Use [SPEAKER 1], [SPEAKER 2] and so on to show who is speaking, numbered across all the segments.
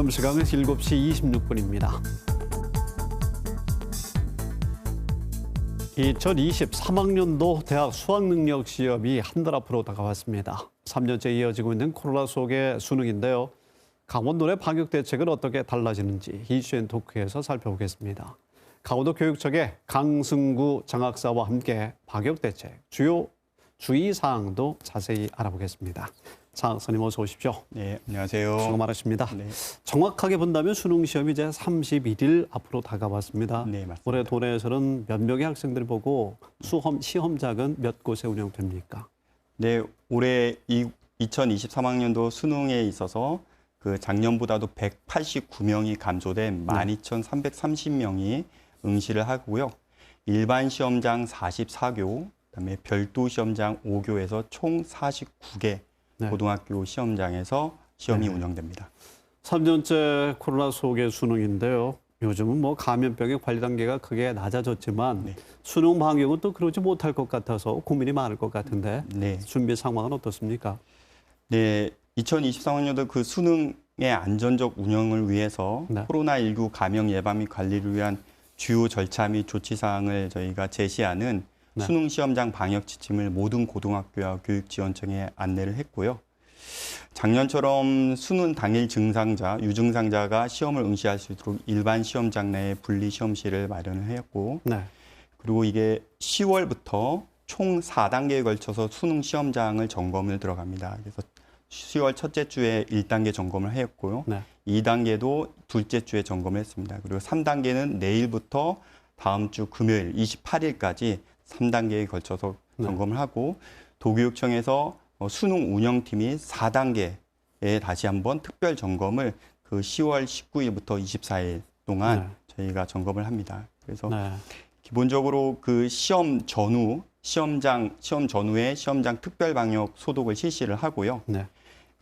[SPEAKER 1] 지금 시간은 7시 26분입니다. 2023학년도 대학 수학능력 시험이 한 달 앞으로 다가왔습니다. 3년째 이어지고 있는 코로나 속의 수능인데요. 강원도 내 방역 대책은 어떻게 달라지는지 이슈엔 토크에서 살펴보겠습니다. 강원도 교육청의 강승구 장학사와 함께 방역 대책 주요 주의 사항도 자세히 알아보겠습니다. 장학사님 어서 오십시오.
[SPEAKER 2] 네, 안녕하세요.
[SPEAKER 1] 수고 많으십니다.
[SPEAKER 2] 네.
[SPEAKER 1] 정확하게 본다면 수능 시험이 이제 31일 앞으로 다가왔습니다.
[SPEAKER 2] 네, 맞습니다.
[SPEAKER 1] 올해 도내에서는 몇 명의 학생들이 보고 수험 시험장은 몇 곳에 운영됩니까?
[SPEAKER 2] 네, 올해 이 2023학년도 수능에 있어서 그 작년보다도 189명이 감소된 12,330명이 응시를 하고요. 일반 시험장 44교, 그다음에 별도 시험장 5교에서 총 49개
[SPEAKER 1] 네.
[SPEAKER 2] 고등학교 시험장에서 시험이
[SPEAKER 1] 네.
[SPEAKER 2] 운영됩니다.
[SPEAKER 1] 3년째 코로나 속의 수능인데요. 요즘은 뭐 감염병의 관리 단계가 크게 낮아졌지만
[SPEAKER 2] 네.
[SPEAKER 1] 수능 방역은 또 그러지 못할 것 같아서 고민이 많을 것 같은데
[SPEAKER 2] 네.
[SPEAKER 1] 준비 상황은 어떻습니까?
[SPEAKER 2] 네, 2023학년도 그 수능의 안전적 운영을 위해서
[SPEAKER 1] 네.
[SPEAKER 2] 코로나19 감염 예방 및 관리를 위한 주요 절차 및 조치 사항을 저희가 제시하는
[SPEAKER 1] 네.
[SPEAKER 2] 수능 시험장 방역 지침을 모든 고등학교와 교육지원청에 안내를 했고요. 작년처럼 수능 당일 증상자, 유증상자가 시험을 응시할 수 있도록 일반 시험장 내에 분리 시험실을 마련을 했고
[SPEAKER 1] 네.
[SPEAKER 2] 그리고 이게 10월부터 총 4단계에 걸쳐서 수능 시험장을 점검을 들어갑니다. 그래서 10월 첫째 주에 1단계 점검을 했고요.
[SPEAKER 1] 네.
[SPEAKER 2] 2단계도 둘째 주에 점검을 했습니다. 그리고 3단계는 내일부터 다음 주 금요일 28일까지 3단계에 걸쳐서
[SPEAKER 1] 네.
[SPEAKER 2] 점검을 하고 도교육청에서 어, 수능 운영팀이 4단계에 다시 한번 특별 점검을 그 10월 19일부터 24일 동안 저희가 점검을 합니다. 그래서
[SPEAKER 1] 네.
[SPEAKER 2] 기본적으로 그 시험 전후 시험장 시험 전후에 시험장 특별 방역 소독을 실시를 하고요.
[SPEAKER 1] 네.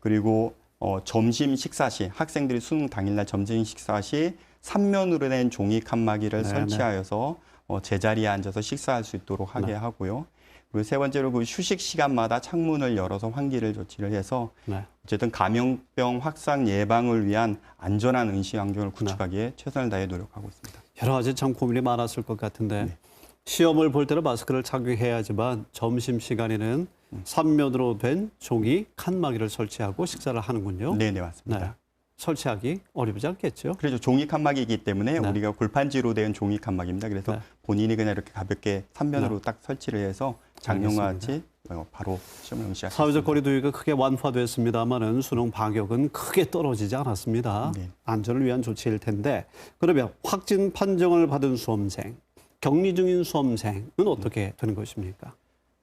[SPEAKER 2] 그리고 어, 점심 식사 시 학생들이 수능 당일날 점심 식사 시 삼면으로 된 종이 칸막이를
[SPEAKER 1] 네,
[SPEAKER 2] 설치하여서 어, 제자리에 앉아서 식사할 수 있도록 하게
[SPEAKER 1] 네.
[SPEAKER 2] 하고요. 그리고 세 번째로 그 휴식 시간마다 창문을 열어서 환기를 조치를 해서
[SPEAKER 1] 네.
[SPEAKER 2] 어쨌든 감염병 확산 예방을 위한 안전한 응시 환경을 구축하기에 최선을 다해 노력하고 있습니다.
[SPEAKER 1] 여러 가지 참 고민이 많았을 것 같은데
[SPEAKER 2] 네.
[SPEAKER 1] 시험을 볼 때는 마스크를 착용해야지만 점심 시간에는
[SPEAKER 2] 음.
[SPEAKER 1] 삼면으로 된 종이 칸막이를 설치하고 식사를 하는군요.
[SPEAKER 2] 네, 네 맞습니다.
[SPEAKER 1] 네. 설치하기 어렵지 않겠죠?
[SPEAKER 2] 그래서 종이 칸막이기 때문에
[SPEAKER 1] 네.
[SPEAKER 2] 우리가 골판지로 된 종이 칸막입니다. 그래서
[SPEAKER 1] 네.
[SPEAKER 2] 본인이 그냥 이렇게 가볍게 삼면으로 딱 설치를 해서 작년과. 같이 어, 바로 시험을 수
[SPEAKER 1] 사회적
[SPEAKER 2] 있습니다.
[SPEAKER 1] 거리 두기가 크게 완화됐습니다만은 수능 방역은 크게 떨어지지 않았습니다.
[SPEAKER 2] 네.
[SPEAKER 1] 안전을 위한 조치일 텐데 그러면 확진 판정을 받은 수험생, 격리 중인 수험생은 어떻게 되는 것입니까?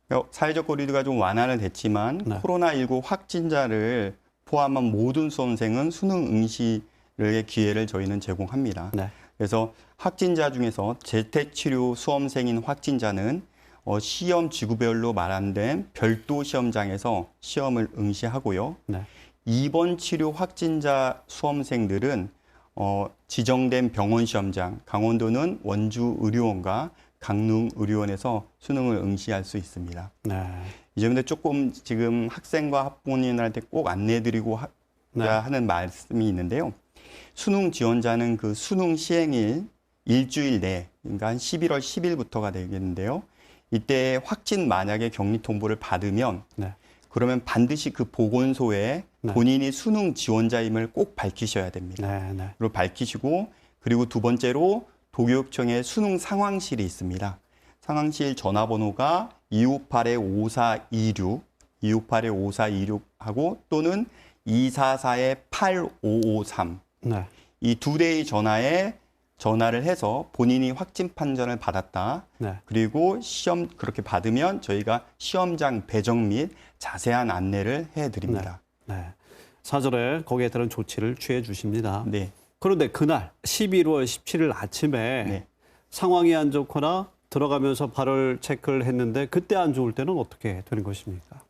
[SPEAKER 2] 그러니까 사회적 거리두기가 좀 완화는 됐지만
[SPEAKER 1] 네.
[SPEAKER 2] 코로나19 확진자를 포함한 모든 수험생은 수능 응시의 기회를 저희는 제공합니다.
[SPEAKER 1] 네.
[SPEAKER 2] 그래서 확진자 중에서 재택치료 수험생인 확진자는 어, 시험 지구별로 마련된 별도 시험장에서 시험을 응시하고요.
[SPEAKER 1] 네.
[SPEAKER 2] 입원 치료 확진자 수험생들은 어, 지정된 병원 시험장, 강원도는 원주 의료원과 강릉 의료원에서 수능을 응시할 수 있습니다.
[SPEAKER 1] 네.
[SPEAKER 2] 이 점인데 조금 지금 학생과 학부모님한테 꼭 안내드리고 하,
[SPEAKER 1] 네.
[SPEAKER 2] 하는 말씀이 있는데요. 수능 지원자는 그 수능 시행일 일주일 내, 그러니까 한 11월 10일부터가 되겠는데요. 이때 확진 만약에 격리 통보를 받으면
[SPEAKER 1] 네.
[SPEAKER 2] 그러면 반드시 그 보건소에
[SPEAKER 1] 네.
[SPEAKER 2] 본인이 수능 지원자임을 꼭 밝히셔야 됩니다.
[SPEAKER 1] 네. 네.
[SPEAKER 2] 그리고 밝히시고 그리고 두 번째로 도교육청에 수능 상황실이 있습니다. 상황실 전화번호가 258-5426, 258-5426하고 또는 244-8553.
[SPEAKER 1] 네.
[SPEAKER 2] 이두 대의 전화에 전화를 해서 본인이 확진 판정을 받았다.
[SPEAKER 1] 네.
[SPEAKER 2] 그리고 시험 그렇게 받으면 저희가 시험장 배정 및 자세한 안내를 해 드립니다.
[SPEAKER 1] 네. 사전에 거기에 따른 조치를 취해 주십니다.
[SPEAKER 2] 네.
[SPEAKER 1] 그런데 그날 11월 17일 아침에
[SPEAKER 2] 네.
[SPEAKER 1] 상황이 안 좋거나 들어가면서 발열 체크를 했는데 그때 안 좋을 때는 어떻게 되는 것입니까?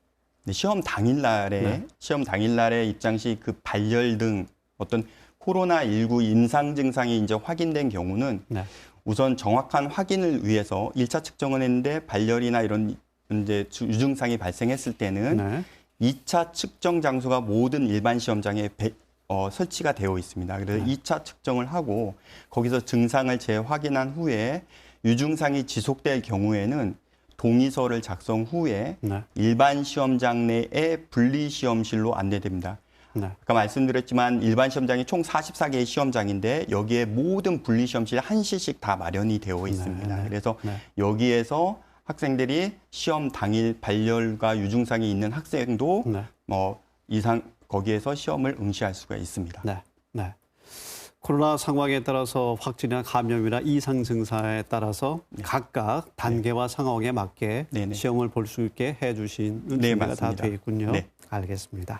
[SPEAKER 2] 네, 시험 당일 날에
[SPEAKER 1] 네.
[SPEAKER 2] 시험 당일 날에 입장 시 그 발열 등 어떤 코로나 19 임상 증상이 이제 확인된 경우는
[SPEAKER 1] 네.
[SPEAKER 2] 우선 정확한 확인을 위해서 일차 측정을 했는데 발열이나 이런 이제 주- 유증상이 발생했을 때는
[SPEAKER 1] 네.
[SPEAKER 2] 이차 측정 장소가 모든 일반 시험장에 배- 어, 설치가 되어 있습니다. 그래서
[SPEAKER 1] 네.
[SPEAKER 2] 이 2차 측정을 하고 거기서 증상을 재확인한 후에 유증상이 지속될 경우에는 동의서를 작성 후에
[SPEAKER 1] 네.
[SPEAKER 2] 일반 시험장 내에 분리 시험실로 안내됩니다.
[SPEAKER 1] 네.
[SPEAKER 2] 아까 말씀드렸지만 일반 시험장이 총 44개의 시험장인데 여기에 모든 분리 시험실 한 실씩 다 마련이 되어 있습니다.
[SPEAKER 1] 네, 네.
[SPEAKER 2] 그래서
[SPEAKER 1] 네.
[SPEAKER 2] 여기에서 학생들이 시험 당일 발열과 유증상이 있는 학생도
[SPEAKER 1] 네.
[SPEAKER 2] 뭐 이상 거기에서 시험을 응시할 수가 있습니다.
[SPEAKER 1] 네. 네. 코로나 상황에 따라서 확진이나 감염이나 이상 증상에 따라서 각각 단계와 상황에 맞게
[SPEAKER 2] 네, 네.
[SPEAKER 1] 시험을 볼 수 있게 해주신
[SPEAKER 2] 네,
[SPEAKER 1] 준비가 다
[SPEAKER 2] 맞습니다.
[SPEAKER 1] 되어 있군요.
[SPEAKER 2] 네.
[SPEAKER 1] 알겠습니다.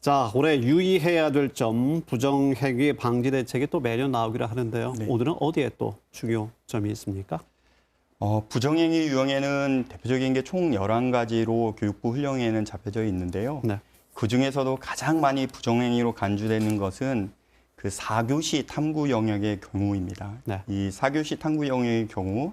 [SPEAKER 1] 자, 올해 유의해야 될 점, 부정행위 방지 대책이 또 매년 나오기로 하는데요.
[SPEAKER 2] 네.
[SPEAKER 1] 오늘은 어디에 또 중요 점이 있습니까?
[SPEAKER 2] 어, 부정행위 유형에는 대표적인 게총 11가지로 교육부 훈령에는 잡혀져 있는데요.
[SPEAKER 1] 네.
[SPEAKER 2] 그 중에서도 가장 많이 부정행위로 간주되는 것은 그 4교시 탐구 영역의 경우입니다.
[SPEAKER 1] 네.
[SPEAKER 2] 이 4교시 탐구 영역의 경우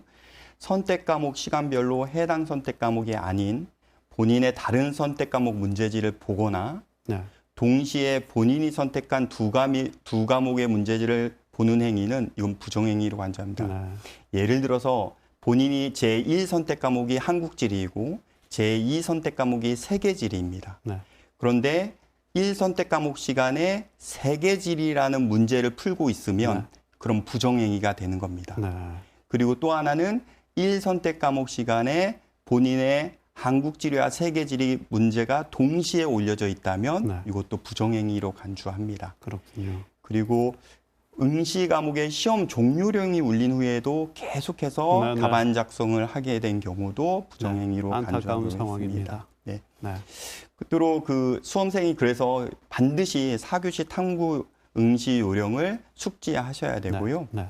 [SPEAKER 2] 선택 과목 시간별로 해당 선택 과목이 아닌 본인의 다른 선택 과목 문제지를 보거나
[SPEAKER 1] 네.
[SPEAKER 2] 동시에 본인이 선택한 두, 과미, 두 과목의 문제지를 보는 행위는 이건 부정행위로 간주합니다.
[SPEAKER 1] 네.
[SPEAKER 2] 예를 들어서 본인이 제1 선택 과목이 한국지리이고 제2 선택 과목이 세계지리입니다.
[SPEAKER 1] 네.
[SPEAKER 2] 그런데 1 선택 과목 시간에 세계지리라는 문제를 풀고 있으면
[SPEAKER 1] 네.
[SPEAKER 2] 그럼 부정행위가 되는 겁니다.
[SPEAKER 1] 네.
[SPEAKER 2] 그리고 또 하나는 1 선택 과목 시간에 본인의 한국지리와 세계지리 문제가 동시에 올려져 있다면
[SPEAKER 1] 네.
[SPEAKER 2] 이것도 부정행위로 간주합니다.
[SPEAKER 1] 그렇군요.
[SPEAKER 2] 그리고 응시 과목의 시험 종료령이 울린 후에도 계속해서
[SPEAKER 1] 네, 네.
[SPEAKER 2] 답안 작성을 하게 된 경우도 부정행위로
[SPEAKER 1] 네,
[SPEAKER 2] 간주하고
[SPEAKER 1] 상황입니다.
[SPEAKER 2] 있습니다. 네.
[SPEAKER 1] 네.
[SPEAKER 2] 끝으로 그 수험생이 그래서 반드시 4교시 탐구 응시 요령을 숙지하셔야 되고요.
[SPEAKER 1] 네. 네.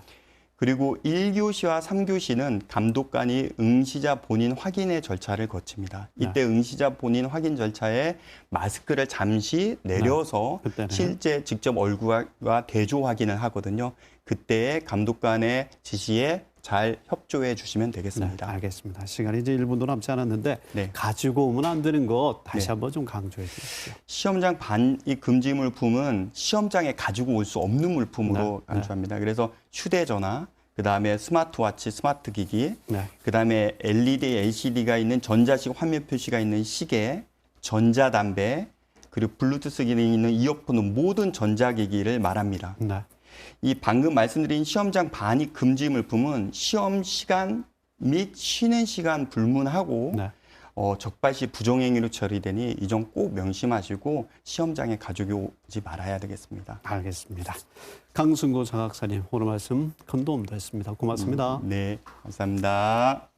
[SPEAKER 2] 그리고 1교시와 3교시는 감독관이 응시자 본인 확인의 절차를 거칩니다.
[SPEAKER 1] 네.
[SPEAKER 2] 이때 응시자 본인 확인 절차에 마스크를 잠시 내려서
[SPEAKER 1] 네.
[SPEAKER 2] 실제 직접 얼굴과 대조 확인을 하거든요. 그때 감독관의 지시에 잘 협조해 주시면
[SPEAKER 1] 네,
[SPEAKER 2] 되겠습니다.
[SPEAKER 1] 알겠습니다. 시간이 이제 1분도 남지 않았는데
[SPEAKER 2] 네.
[SPEAKER 1] 가지고 오면 안 되는 것 다시
[SPEAKER 2] 네.
[SPEAKER 1] 한번 좀 강조해 주십시오.
[SPEAKER 2] 시험장 반입 금지 물품은 시험장에 가지고 올 수 없는 물품으로
[SPEAKER 1] 네,
[SPEAKER 2] 간주합니다. 그래서 휴대전화, 그 다음에 스마트워치, 스마트 기기,
[SPEAKER 1] 네.
[SPEAKER 2] 그 다음에 LED, LCD가 있는 전자식 화면 표시가 있는 시계, 전자담배, 그리고 블루투스 기능이 있는 이어폰은 모든 전자기기를 말합니다.
[SPEAKER 1] 네.
[SPEAKER 2] 이 방금 말씀드린 시험장 반입 금지 물품은 시험 시간 및 쉬는 시간 불문하고
[SPEAKER 1] 네.
[SPEAKER 2] 어, 적발시 부정행위로 처리되니 이 점 꼭 명심하시고 시험장에 가지고 오지 말아야 되겠습니다.
[SPEAKER 1] 알겠습니다. 강승구 장학사님 오늘 말씀 큰 도움 됐습니다. 고맙습니다.
[SPEAKER 2] 네, 감사합니다.